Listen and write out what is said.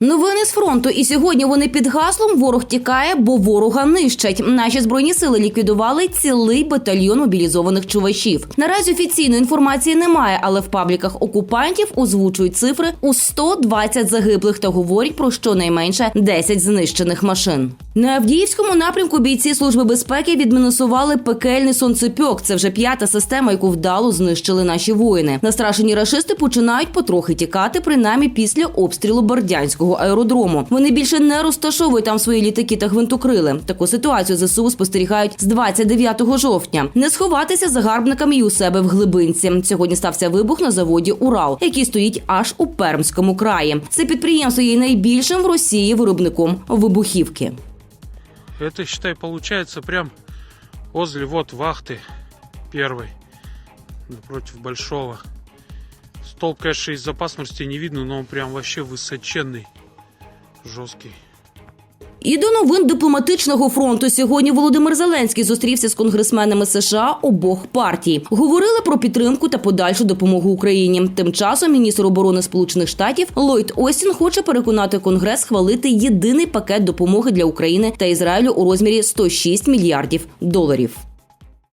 Новини з фронту, і сьогодні вони під гаслом Ворог тікає, бо ворога нищать. Наші збройні сили ліквідували цілий батальйон мобілізованих чувашів. Наразі офіційної інформації немає, але в пабліках окупантів озвучують цифри у 120 загиблих та говорять про щонайменше 10 знищених машин. На Авдіївському напрямку бійці служби безпеки відмінусували пекельний сонцепьок. Це вже п'ята система, яку вдало знищили наші воїни. Настрашені рашисти починають потрохи тікати, принаймні після обстрілу Бердянського аеродрому. Вони більше не розташовують там свої літаки та гвинтокрили. Таку ситуацію ЗСУ спостерігають з 29 жовтня. Не сховатися загарбникам і у себе в глибинці. Сьогодні стався вибух на заводі Урал, який стоїть аж у Пермському краї. Це підприємство є найбільшим в Росії виробником вибухівки. Это, считай, получается прям возле вот вахты первой, напротив большого. Столб, конечно, из-за пасмурости не видно, но он прям вообще высоченный, жесткий. І до новин дипломатичного фронту сьогодні Володимир Зеленський зустрівся з конгресменами США обох партій. Говорили про підтримку та подальшу допомогу Україні. Тим часом міністр оборони Сполучених Штатів Ллойд Остін хоче переконати Конгрес схвалити єдиний пакет допомоги для України та Ізраїлю у розмірі 106 мільярдів доларів.